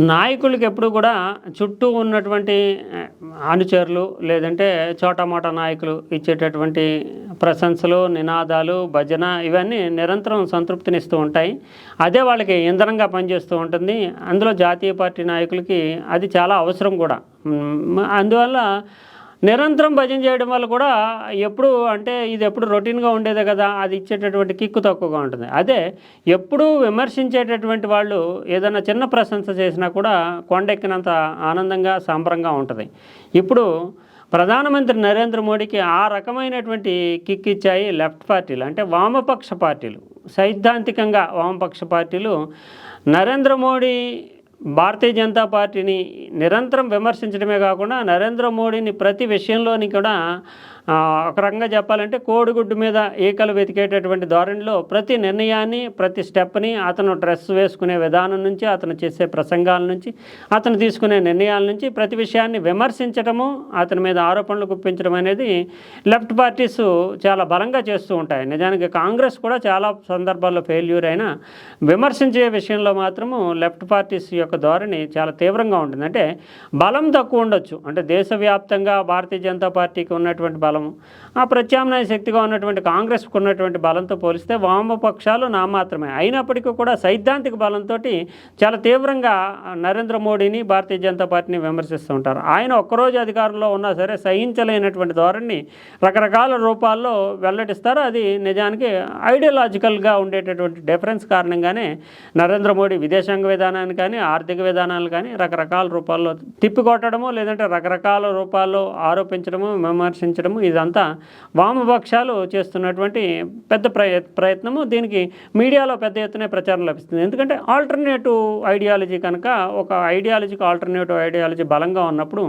నాయకులకి ఎప్పుడు కూడా చుట్టూ ఉన్నటువంటి అనుచరులు లేదంటే చోటమోట నాయకులు ఇచ్చేటటువంటి ప్రశంసలు నినాదాలు భజన ఇవన్నీ నిరంతరం సంతృప్తినిస్తూ ఉంటాయి. అదే వాళ్ళకి ఇంధనంగా పనిచేస్తూ ఉంటుంది. అందులో జాతీయ పార్టీ నాయకులకి అది చాలా అవసరం కూడా. అందువల్ల నిరంతరం భజన చేయడం వల్ల కూడా ఎప్పుడు అంటే ఇది ఎప్పుడు రొటీన్గా ఉండేదే కదా అది ఇచ్చేటటువంటి కిక్కు తక్కువగా ఉంటుంది. అదే ఎప్పుడూ విమర్శించేటటువంటి వాళ్ళు ఏదైనా చిన్న ప్రశంస చేసినా కూడా కొండెక్కినంత ఆనందంగా సంబరంగా ఉంటుంది. ఇప్పుడు ప్రధానమంత్రి నరేంద్ర మోడీకి ఆ రకమైనటువంటి కిక్ ఇచ్చాయి లెఫ్ట్ పార్టీలు. అంటే వామపక్ష పార్టీలు. సైద్ధాంతికంగా వామపక్ష పార్టీలు. నరేంద్ర మోడీ భారతీయ జనతా పార్టీని నిరంతరం విమర్శించడమే కాకుండా నరేంద్ర మోడీని ప్రతి విషయంలోని కూడా ఒక రకంగా చెప్పాలంటే కోడిగుడ్డు మీద ఈకలు వెతికేటటువంటి ధోరణిలో ప్రతి నిర్ణయాన్ని ప్రతి స్టెప్ని అతను డ్రెస్ వేసుకునే విధానం నుంచి అతను చేసే ప్రసంగాల నుంచి అతను తీసుకునే నిర్ణయాల నుంచి ప్రతి విషయాన్ని విమర్శించడము అతని మీద ఆరోపణలు గుప్పించడం అనేది లెఫ్ట్ పార్టీస్ చాలా బలంగా చేస్తూ ఉంటాయి. నిజానికి కాంగ్రెస్ కూడా చాలా సందర్భాల్లో ఫెయిల్యూర్ అయినా విమర్శించే విషయంలో మాత్రము లెఫ్ట్ పార్టీస్ యొక్క ధోరణి చాలా తీవ్రంగా ఉంటుంది. అంటే బలం తక్కువ ఉండొచ్చు. అంటే దేశవ్యాప్తంగా భారతీయ జనతా పార్టీకి ఉన్నటువంటి బలం బలము ఆ ప్రత్యామ్నాయ శక్తిగా ఉన్నటువంటి కాంగ్రెస్కు ఉన్నటువంటి బలంతో పోలిస్తే వామపక్షాలు నా మాత్రమే అయినప్పటికీ కూడా సైద్ధాంతిక బలంతో చాలా తీవ్రంగా నరేంద్ర మోడీని భారతీయ జనతా పార్టీని విమర్శిస్తూ ఉంటారు. ఆయన ఒక్కరోజు అధికారంలో ఉన్నా సరే సహించలేనటువంటి ధోరణి రకరకాల రూపాల్లో వెల్లడిస్తారు. అది నిజానికి ఐడియాలజికల్గా ఉండేటటువంటి డిఫరెన్స్ కారణంగానే నరేంద్ర మోడీ విదేశాంగ విధానాన్ని కానీ ఆర్థిక విధానాలు కానీ రకరకాల రూపాల్లో తిప్పికొట్టడము లేదంటే రకరకాల రూపాల్లో ఆరోపించడము విమర్శించడము ఇదంతా వామపక్షాలు చేస్తున్నటువంటి పెద్ద ప్రయ ప్రయత్నము దీనికి మీడియాలో పెద్ద ఎత్తున ప్రచారం లభిస్తుంది. ఎందుకంటే ఆల్టర్నేటివ్ ఐడియాలజీ కనుక ఒక ఐడియాలజీకి ఆల్టర్నేటివ్ ఐడియాలజీ బలంగా ఉన్నప్పుడు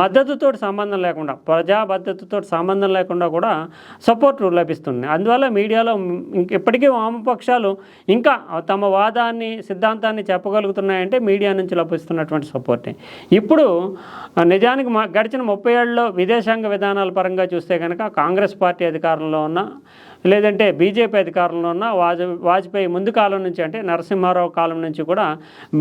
మద్దతుతో సంబంధం లేకుండా ప్రజా మద్దతుతో సంబంధం లేకుండా కూడా సపోర్ట్ లభిస్తుంది. అందువల్ల మీడియాలో ఇప్పటికీ వామపక్షాలు ఇంకా తమ వాదాన్ని సిద్ధాంతాన్ని చెప్పగలుగుతున్నాయంటే మీడియా నుంచి లభిస్తున్నటువంటి సపోర్టే. ఇప్పుడు నిజానికి మా గడిచిన ముప్పై ఏళ్ళలో విదేశాంగ విధానాల పరంగా చూస్తే కనుక కాంగ్రెస్ పార్టీ అధికారంలో ఉన్న లేదంటే బీజేపీ అధికారంలో ఉన్న వాజ్ వాజ్పేయి ముందు కాలం నుంచి అంటే నరసింహారావు కాలం నుంచి కూడా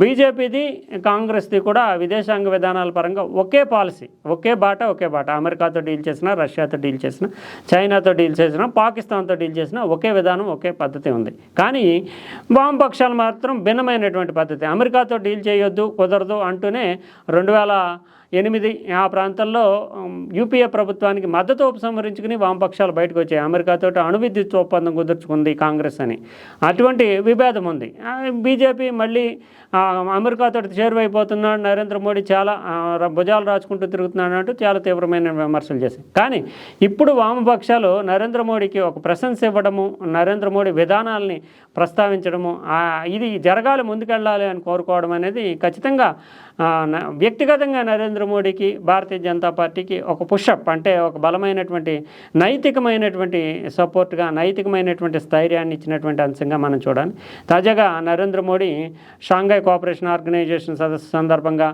బీజేపీది కాంగ్రెస్ది కూడా విదేశాంగ విధానాల పరంగా ఒకే పాలసీ ఒకే బాట ఒకే బాట. అమెరికాతో డీల్ చేసినా రష్యాతో డీల్ చేసినా చైనాతో డీల్ చేసినా పాకిస్తాన్తో డీల్ చేసినా ఒకే విధానం ఒకే పద్ధతి ఉంది. కానీ వామపక్షాలు మాత్రం భిన్నమైనటువంటి పద్ధతి. అమెరికాతో డీల్ చేయొద్దు కుదరదు అంటూనే రెండు వేల ఎనిమిది. ఆ ప్రాంతంలో యూపీఏ ప్రభుత్వానికి మద్దతు ఉపసంహరించుకుని వామపక్షాలు బయటకు వచ్చాయి అమెరికాతో అణు విద్యుత్ ఒప్పందం కుదుర్చుకుంది కాంగ్రెస్ అని. అటువంటి విభేదం ఉంది. బీజేపీ మళ్ళీ అమెరికాతో చేరువైపోతున్నాడు. నరేంద్ర మోడీ చాలా భుజాలు రాచుకుంటూ తిరుగుతున్నాడు అంటూ చాలా తీవ్రమైన విమర్శలు చేశాయి. కానీ ఇప్పుడు వామపక్షాలు నరేంద్ర మోడీకి ఒక ప్రశంస ఇవ్వడము నరేంద్ర మోడీ విధానాల్ని ప్రస్తావించడము ఇది జరగాలి ముందుకెళ్ళాలి అని కోరుకోవడం అనేది ఖచ్చితంగా వ్యక్తిగతంగా నరేంద్ర మోడీకి భారతీయ జనతా పార్టీకి ఒక పుషప్ అంటే ఒక బలమైనటువంటి నైతికమైనటువంటి సపోర్ట్గా నైతికమైనటువంటి స్థైర్యాన్ని ఇచ్చినటువంటి అంశంగా మనం చూడాలి. తాజాగా Narendra Modi Shanghai Cooperation Organisation సదస్సు సందర్భంగా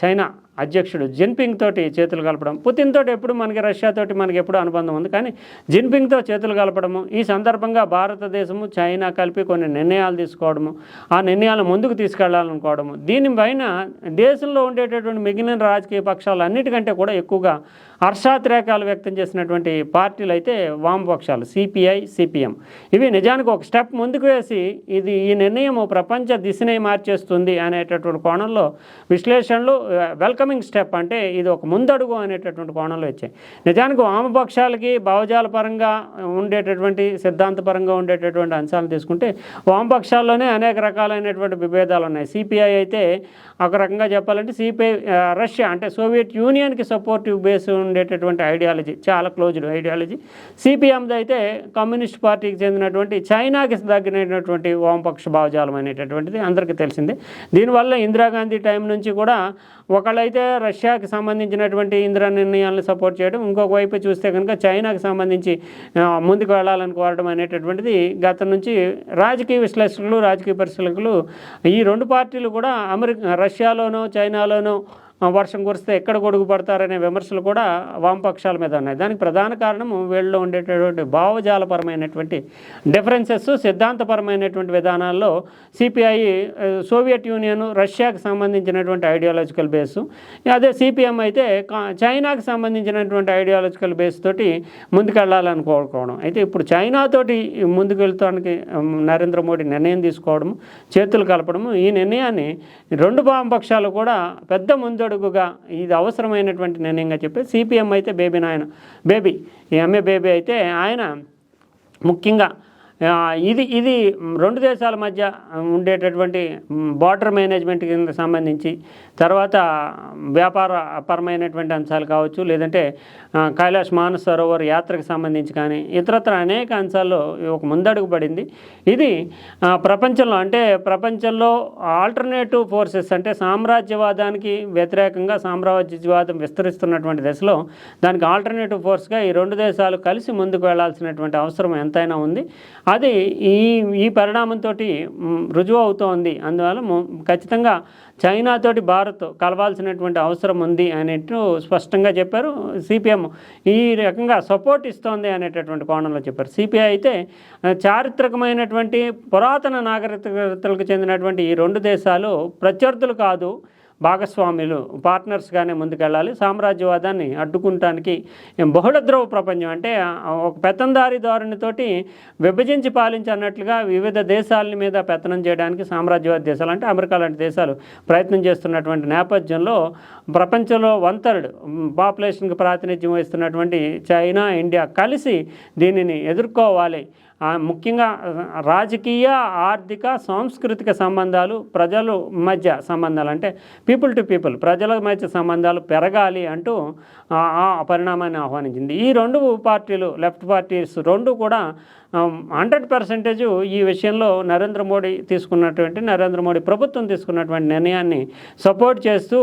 చైనా అధ్యక్షుడు జిన్పింగ్ తోటి చేతులు కలపడం. పుతిన్ తోటి ఎప్పుడు మనకి రష్యాతోటి మనకి ఎప్పుడు అనుబంధం ఉంది. కానీ జిన్పింగ్తో చేతులు కలపడము ఈ సందర్భంగా భారతదేశము చైనా కలిపి కొన్ని నిర్ణయాలు తీసుకోవడము ఆ నిర్ణయాలను ముందుకు తీసుకెళ్ళాలనుకోవడము. దీనిపైన దేశంలో ఉండేటటువంటి మిగిలిన రాజకీయ పక్షాలు అన్నిటికంటే కూడా ఎక్కువగా హర్షాతిరేకాలు వ్యక్తం చేసినటువంటి పార్టీలు అయితే వామపక్షాలు సిపిఐ సిపిఎం ఇవి నిజానికి ఒక స్టెప్ ముందుకు వేసి ఇది ఈ నిర్ణయం ప్రపంచ దిశనే మార్చేస్తుంది అనేటటువంటి కోణంలో విశ్లేషణలు వెల్కమింగ్ స్టెప్ అంటే ఇది ఒక ముందడుగు అనేటటువంటి కోణంలో వచ్చాయి నిజానికి వామపక్షాలకి భావజాల పరంగా ఉండేటటువంటి సిద్ధాంతపరంగా ఉండేటటువంటి అంశాలు తీసుకుంటే వామపక్షాల్లోనే అనేక రకాలైనటువంటి విభేదాలు ఉన్నాయి. సిపిఐ అయితే ఒక రకంగా చెప్పాలంటే సిపిఐ రష్యా అంటే సోవియట్ యూనియన్కి సపోర్టివ్ బేస్ ఉండేటటువంటి ఐడియాలజీ చాలా క్లోజ్డ్ ఐడియాలజీ సిపిఎంది అయితే కమ్యూనిస్ట్ పార్టీకి చెందినటువంటి చైనాకి తగ్గినటువంటి వామపక్ష భావజాలం అనేటటువంటిది అందరికీ తెలిసిందే. దీనివల్ల ఇందిరాగాంధీ టైం నుంచి కూడా ఒకళ్ళైతే రష్యాకి సంబంధించినటువంటి ఇందిరా నిర్ణయాలను సపోర్ట్ చేయడం ఇంకొక వైపు చూస్తే కనుక చైనాకి సంబంధించి ముందుకు వెళ్ళాలని కోరడం అనేటటువంటిది గత నుంచి రాజకీయ విశ్లేషకులు రాజకీయ పరిశీలకులు ఈ రెండు పార్టీలు కూడా అమెరికా రష్యాలోనో చైనాలోనో వర్షం కురిస్తే ఎక్కడ గొడుగు పడతారనే విమర్శలు కూడా వామపక్షాల మీద ఉన్నాయి. దానికి ప్రధాన కారణము వీళ్ళలో ఉండేటటువంటి భావజాలపరమైనటువంటి డిఫరెన్సెస్ సిద్ధాంతపరమైనటువంటి విధానాల్లో సిపిఐ సోవియట్ యూనియన్ రష్యాకి సంబంధించినటువంటి ఐడియాలజికల్ బేసు అదే సిపిఎం అయితే కా- చైనాకి సంబంధించినటువంటి ఐడియాలజికల్ బేస్ తోటి ముందుకెళ్ళాలని కోరుకోవడం. అయితే ఇప్పుడు చైనాతోటి ముందుకు వెళ్తానికి నరేంద్ర మోడీ నిర్ణయం తీసుకోవడం చేతులు కలపడము ఈ నిర్ణయాన్ని రెండు వామపక్షాలు కూడా పెద్ద అడుగుగా ఇది అవసరమైనటువంటి నిర్ణయంగా చెప్పి సిపిఎం అయితే బేబీ నాయన బేబీ ఈ ఎంఏ బేబీ అయితే ఆయన ముఖ్యంగా ఇది ఇది రెండు దేశాల మధ్య ఉండేటటువంటి బార్డర్ మేనేజ్మెంట్ కింద సంబంధించి తర్వాత వ్యాపార పరమైనటువంటి అంశాలు కావచ్చు లేదంటే కైలాష్ మానసరోవర్ యాత్రకు సంబంధించి కానీ ఇతరత్ర అనేక అంశాల్లో ఒక ముందడుగు పడింది. ఇది ప్రపంచంలో అంటే ప్రపంచంలో ఆల్టర్నేటివ్ ఫోర్సెస్ అంటే సామ్రాజ్యవాదానికి వ్యతిరేకంగా సామ్రాజ్యవాదం విస్తరిస్తున్నటువంటి దశలో దానికి ఆల్టర్నేటివ్ ఫోర్స్గా ఈ రెండు దేశాలు కలిసి ముందుకు వెళ్ళాల్సినటువంటి అవసరం ఎంతైనా ఉంది. అది ఈ ఈ పరిణామంతో రుజువు అవుతోంది. అందువల్ల ఖచ్చితంగా చైనాతోటి భారత్ కలవాల్సినటువంటి అవసరం ఉంది అనేట్టు స్పష్టంగా చెప్పారు. సిపిఎం ఈ రకంగా సపోర్ట్ ఇస్తోంది అనేటటువంటి కోణంలో చెప్పారు. సిపిఐ అయితే చారిత్రకమైనటువంటి పురాతన నాగరికతలకు చెందినటువంటి ఈ రెండు దేశాలు ప్రత్యర్థులు కాదు భాగస్వాములు పార్ట్నర్స్గానే ముందుకెళ్ళాలి. సామ్రాజ్యవాదాన్ని అడ్డుకుంటానికి బహుళ ద్రవ ప్రపంచం అంటే ఒక పెత్తందారి ధోరణితోటి విభజించి పాలించన్నట్లుగా వివిధ దేశాల మీద పెత్తనం చేయడానికి సామ్రాజ్యవాద దేశాలు అంటే అమెరికా లాంటి దేశాలు ప్రయత్నం చేస్తున్నటువంటి నేపథ్యంలో ప్రపంచంలో వన్ థర్డ్ పాపులేషన్కి ప్రాతినిధ్యం వహిస్తున్నటువంటి చైనా ఇండియా కలిసి దీనిని ఎదుర్కోవాలి. ముఖ్యంగా రాజకీయ ఆర్థిక సాంస్కృతిక సంబంధాలు ప్రజలు మధ్య సంబంధాలు అంటే పీపుల్ టు పీపుల్ ప్రజల మధ్య సంబంధాలు పెరగాలి అంటూ ఆ పరిణామాన్ని ఆహ్వానించింది. ఈ రెండు పార్టీలు లెఫ్ట్ పార్టీస్ రెండు కూడా హండ్రెడ్ పర్సెంటేజ్ ఈ విషయంలో నరేంద్ర మోడీ తీసుకున్నటువంటి నరేంద్ర మోడీ ప్రభుత్వం తీసుకున్నటువంటి నిర్ణయాన్ని సపోర్ట్ చేస్తూ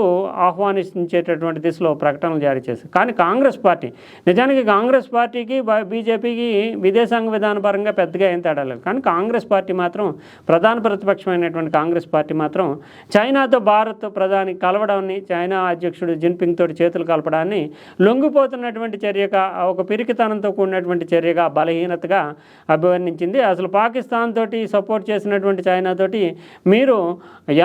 ఆహ్వానించేటటువంటి దిశలో ప్రకటనలు జారీ చేశారు. కానీ కాంగ్రెస్ పార్టీ నిజానికి కాంగ్రెస్ పార్టీకి బీజేపీకి విదేశాంగ విధాన పరంగా పెద్దగా ఏం తేడా లేదు. కానీ కాంగ్రెస్ పార్టీ మాత్రం ప్రధాన ప్రతిపక్షమైనటువంటి కాంగ్రెస్ పార్టీ మాత్రం చైనాతో భారత్ ప్రధాని కలవడాన్ని చైనా అధ్యక్షుడు జిన్పింగ్ తోటి చేతులు కలపడాన్ని లొంగిపోతున్నటువంటి చర్యగా ఒక పిరికితనంతో కూడినటువంటి చర్యగా బలహీనతగా అభివర్ణించింది. అసలు పాకిస్తాన్ తోటి సపోర్ట్ చేసినటువంటి చైనా తోటి మీరు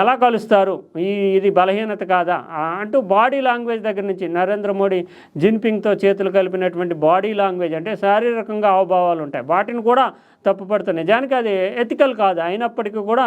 ఎలా కలుస్తారు? ఈ ఇది బలహీనత కాదా? అంటూ బాడీ లాంగ్వేజ్ దగ్గర నుంచి నరేంద్ర మోడీ జిన్పింగ్తో చేతులు కలిపినటువంటి బాడీ లాంగ్వేజ్ అంటే శారీరకంగా హావభావాలు ఉంటాయి. వాటిని కూడా తప్పుపడుతూ నిజానికి అది ఎథికల్ కాదు. అయినప్పటికీ కూడా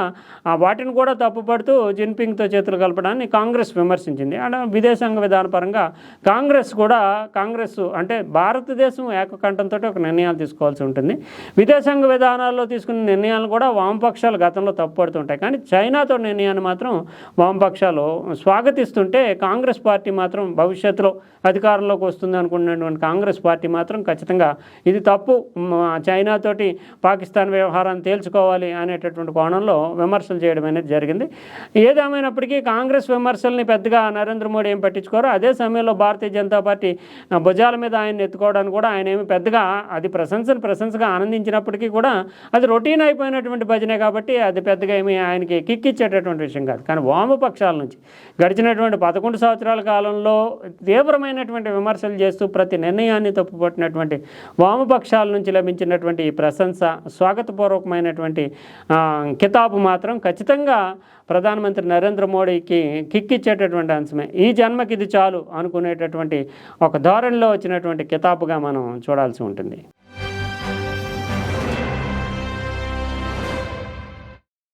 వాటిని కూడా తప్పుపడుతూ జిన్పింగ్తో చేతులు కలపడాన్ని కాంగ్రెస్ విమర్శించింది. అంటే విదేశాంగ విధాన పరంగా కాంగ్రెస్ కూడా కాంగ్రెస్ అంటే భారతదేశం ఏకకంఠంతో ఒక నిర్ణయాలు తీసుకోవాల్సి ఉంటుంది. విదేశాంగ విధానాల్లో తీసుకున్న నిర్ణయాలు కూడా వామపక్షాలు గతంలో తప్పుపడుతుంటాయి కానీ చైనాతో నిర్ణయాన్ని మాత్రం వామపక్షాలు స్వాగతిస్తుంటే కాంగ్రెస్ పార్టీ మాత్రం భవిష్యత్తులో అధికారంలోకి వస్తుంది అనుకున్నటువంటి కాంగ్రెస్ పార్టీ మాత్రం ఖచ్చితంగా ఇది తప్పు. చైనాతోటి పాకిస్తాన్ వ్యవహారాన్ని తేల్చుకోవాలి అనేటటువంటి కోణంలో విమర్శలు చేయడం అనేది జరిగింది. ఏదేమైనప్పటికీ కాంగ్రెస్ విమర్శల్ని పెద్దగా నరేంద్ర మోడీ ఏం పట్టించుకోరు. అదే సమయంలో భారతీయ జనతా పార్టీ భుజాల మీద ఆయన ఎత్తుకోవడానికి కూడా ఆయన ఏమి పెద్దగా అది ప్రశంసను ప్రశంసగా ఆనందించినప్పటికీ కూడా అది రొటీన్ అయిపోయినటువంటి భజనే కాబట్టి అది పెద్దగా ఏమి ఆయనకి కిక్ ఇచ్చేటటువంటి విషయం కాదు. కానీ వామపక్షాల నుంచి గడిచినటువంటి పదకొండు సంవత్సరాల కాలంలో తీవ్రమైనటువంటి విమర్శలు చేస్తూ ప్రతి నిర్ణయాన్ని తప్పుపట్టినటువంటి వామపక్షాల నుంచి లభించినటువంటి ఈ ప్రశంస స్వాగతపూర్వకమైనటువంటి కితాబు మాత్రం ఖచ్చితంగా ప్రధానమంత్రి నరేంద్ర మోడీకి కిక్కిచ్చేటటువంటి అంశమే. ఈ జన్మకి ఇది చాలు అనుకునేటటువంటి ఒక ధోరణిలో వచ్చినటువంటి కితాబుగా మనం చూడాల్సి ఉంటుంది.